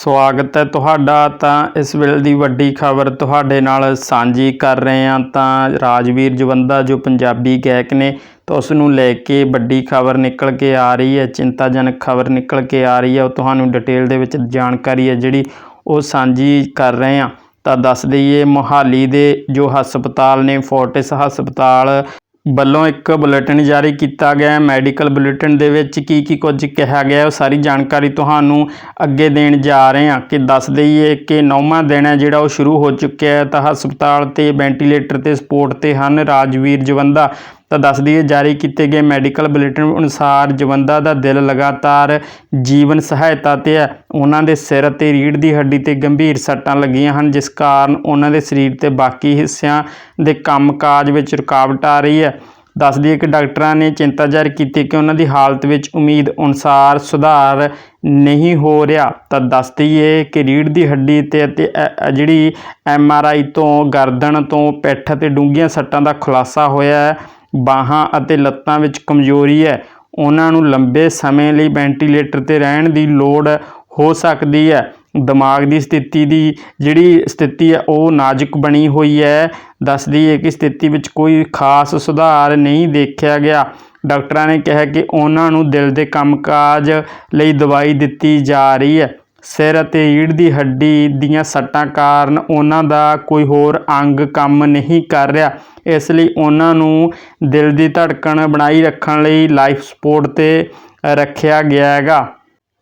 ਸਵਾਗਤ ਹੈ ਤੁਹਾਡਾ। ਤਾਂ ਇਸ ਵੇਲੇ ਦੀ ਵੱਡੀ ਖਬਰ ਤੁਹਾਡੇ ਨਾਲ ਸਾਂਝੀ ਕਰ ਰਹੇ ਹਾਂ। ਤਾਂ ਰਾਜਵੀਰ ਜਵੰਦਾ, ਜੋ ਪੰਜਾਬੀ ਗਾਇਕ ਨੇ, ਤਾਂ ਉਸ ਨੂੰ ਲੈ ਕੇ ਵੱਡੀ ਖਬਰ ਨਿਕਲ ਕੇ ਆ ਰਹੀ ਹੈ। ਚਿੰਤਾਜਨਕ ਖਬਰ ਨਿਕਲ ਕੇ ਆ ਰਹੀ ਹੈ। ਉਹ ਤੁਹਾਨੂੰ ਡਿਟੇਲ ਦੇ ਵਿੱਚ ਜਾਣਕਾਰੀ ਹੈ, ਜਿਹੜੀ ਉਹ ਸਾਂਝੀ ਕਰ ਰਹੇ ਹਾਂ। ਤਾਂ ਦੱਸ ਦਈਏ, ਮੋਹਾਲੀ ਦੇ ਜੋ ਹਸਪਤਾਲ ਨੇ, ਫੋਰਟਿਸ ਹਸਪਤਾਲ ਵੱਲੋਂ ਇੱਕ ਬੁਲੇਟਿਨ ਜਾਰੀ ਕੀਤਾ ਗਿਆ। ਹੈ ਮੈਡੀਕਲ ਬੁਲੇਟਿਨ ਦੇ ਵਿੱਚ ਕੀ ਕੀ ਕੁਝ ਕਿਹਾ ਗਿਆ ਉਹ ਸਾਰੀ ਜਾਣਕਾਰੀ ਤੁਹਾਨੂੰ ਅੱਗੇ ਦੇਣ ਜਾ ਰਹੇ ਹਾਂ ਕਿ ਦੱਸ ਦਈਏ ਕਿ ਨੌਵਾਂ ਦਿਨ ਹੈ ਜਿਹੜਾ ਉਹ ਸ਼ੁਰੂ ਹੋ ਚੁੱਕਿਆ ਹੈ। ਤਾਂ ਹਸਪਤਾਲ ਤੇ, ਵੈਂਟੀਲੇਟਰ ਤੇ, ਸਪੋਰਟ ਤੇ ਹਨ ਰਾਜਵੀਰ ਜਵੰਦਾ। ਤਾਂ ਦੱਸ ਦਈਏ, ਜਾਰੀ ਕੀਤੇ ਗਏ ਮੈਡੀਕਲ ਬੁਲੇਟਿਨ ਅਨੁਸਾਰ ਜਵੰਦਾ ਦਾ ਦਿਲ ਲਗਾਤਾਰ ਜੀਵਨ ਸਹਾਇਤਾ ਤੇ ਹੈ। ਉਹਨਾਂ ਦੇ ਸਿਰ ਅਤੇ ਰੀੜ੍ਹ ਦੀ ਹੱਡੀ ਤੇ ਗੰਭੀਰ ਸੱਟਾਂ ਲੱਗੀਆਂ ਹਨ, ਜਿਸ ਕਾਰਨ ਉਹਨਾਂ ਦੇ ਸਰੀਰ ਤੇ ਬਾਕੀ ਹਿੱਸਿਆਂ ਦੇ ਕੰਮਕਾਜ ਵਿੱਚ ਰੁਕਾਵਟ ਆ ਰਹੀ ਹੈ। ਦੱਸ ਦਈਏ ਕਿ ਡਾਕਟਰਾਂ ਨੇ ਚਿੰਤਾ ਜ਼ਾਹਰ ਕੀਤੀ ਕਿ ਉਹਨਾਂ ਦੀ ਹਾਲਤ ਵਿੱਚ ਉਮੀਦ ਅਨੁਸਾਰ ਸੁਧਾਰ ਨਹੀਂ ਹੋ ਰਿਹਾ। ਤਾਂ ਦੱਸ ਦਈਏ ਕਿ ਰੀੜ੍ਹ ਦੀ ਹੱਡੀ ਤੇ ਅਤੇ ਜਿਹੜੀ ਐਮ ਆਰ ਆਈ ਤੋਂ ਗਰਦਨ ਤੋਂ ਪਿੱਠ ਅਤੇ ਡੂੰਘੀਆਂ ਸੱਟਾਂ ਦਾ ਖੁਲਾਸਾ ਹੋਇਆ ਹੈ। ਬਾਹਾਂ ਅਤੇ ਲੱਤਾਂ ਵਿੱਚ ਕਮਜ਼ੋਰੀ ਹੈ। ਉਹਨਾਂ ਨੂੰ ਲੰਬੇ ਸਮੇਂ ਲਈ ਵੈਂਟੀਲੇਟਰ ਤੇ ਰਹਿਣ ਦੀ ਲੋੜ ਹੋ ਸਕਦੀ ਹੈ। ਦਿਮਾਗ ਦੀ ਸਥਿਤੀ ਦੀ ਜਿਹੜੀ ਸਥਿਤੀ ਹੈ, ਉਹ ਨਾਜ਼ੁਕ ਬਣੀ ਹੋਈ ਹੈ। ਦੱਸਦੀ ਹੈ ਕਿ ਸਥਿਤੀ ਵਿੱਚ ਕੋਈ ਖਾਸ ਸੁਧਾਰ ਨਹੀਂ ਦੇਖਿਆ ਗਿਆ। ਡਾਕਟਰਾਂ ਨੇ ਕਿਹਾ ਕਿ ਉਹਨਾਂ ਨੂੰ ਦਿਲ ਦੇ ਕੰਮਕਾਜ ਲਈ ਦਵਾਈ ਦਿੱਤੀ ਜਾ ਰਹੀ ਹੈ। ਸਿਰ ਅਤੇ ਰੀੜ੍ਹ ਦੀ ਹੱਡੀ ਦੀਆਂ ਸੱਟਾਂ ਕਾਰਨ ਉਹਨਾਂ ਦਾ ਕੋਈ ਹੋਰ ਅੰਗ ਕੰਮ ਨਹੀਂ ਕਰ ਰਿਹਾ। ਇਸ ਲਈ ਉਹਨਾਂ ਨੂੰ ਦਿਲ ਦੀ ਧੜਕਣ ਬਣਾਈ ਰੱਖਣ ਲਈ ਲਾਈਫ ਸਪੋਰਟ ਤੇ ਰੱਖਿਆ ਗਿਆ ਹੈਗਾ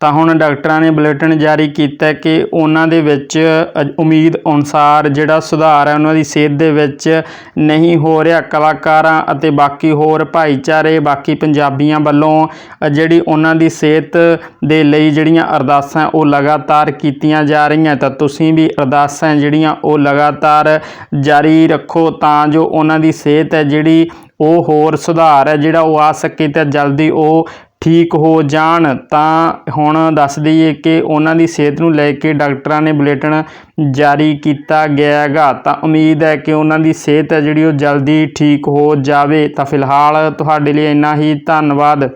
ਤਾਂ ਹੁਣ ਡਾਕਟਰਾਂ ਨੇ ਬੁਲੇਟਿਨ ਜਾਰੀ ਕੀਤਾ ਕਿ ਉਹਨਾਂ ਦੇ ਵਿੱਚ ਉਮੀਦ ਅਨੁਸਾਰ ਜਿਹੜਾ ਸੁਧਾਰ ਹੈ ਉਹਨਾਂ ਦੀ ਸਿਹਤ ਦੇ ਵਿੱਚ ਨਹੀਂ ਹੋ ਰਿਹਾ। ਕਲਾਕਾਰਾਂ ਅਤੇ ਬਾਕੀ ਹੋਰ ਭਾਈਚਾਰੇ, ਬਾਕੀ ਪੰਜਾਬੀਆਂ ਵੱਲੋਂ ਜਿਹੜੀ ਉਹਨਾਂ ਦੀ ਸਿਹਤ ਦੇ ਲਈ ਜਿਹੜੀਆਂ ਅਰਦਾਸਾਂ ਉਹ ਲਗਾਤਾਰ ਕੀਤੀਆਂ ਜਾ ਰਹੀਆਂ। ਤਾਂ ਤੁਸੀਂ ਵੀ ਅਰਦਾਸਾਂ ਜਿਹੜੀਆਂ ਉਹ ਲਗਾਤਾਰ ਜਾਰੀ ਰੱਖੋ ਤਾਂ ਜੋ ਉਹਨਾਂ ਦੀ ਸਿਹਤ ਹੈ ਜਿਹੜੀ ਉਹ ਹੋਰ ਸੁਧਾਰ ਹੈ, ਜਿਹੜਾ ਉਹ ਆ ਸਕੇ ਤਾਂ ਜਲਦੀ ਉਹ ਠੀਕ ਹੋ ਜਾਣ, ਤਾਂ ਹੁਣ ਦੱਸ ਦਈਏ ਕਿ ਉਹਨਾਂ ਦੀ ਸਿਹਤ ਨੂੰ ਲੈ ਕੇ ਡਾਕਟਰਾਂ ਨੇ ਬੁਲੇਟਿਨ ਜਾਰੀ ਕੀਤਾ ਗਿਆ ਹੈਗਾ ਤਾਂ ਉਮੀਦ ਹੈ ਕਿ ਉਹਨਾਂ ਦੀ ਸਿਹਤ ਹੈ ਜਿਹੜੀ ਉਹ ਜਲਦੀ ਠੀਕ ਹੋ ਜਾਵੇ। ਤਾਂ ਫਿਲਹਾਲ ਤੁਹਾਡੇ ਲਈ ਇੰਨਾ ਹੀ। ਧੰਨਵਾਦ।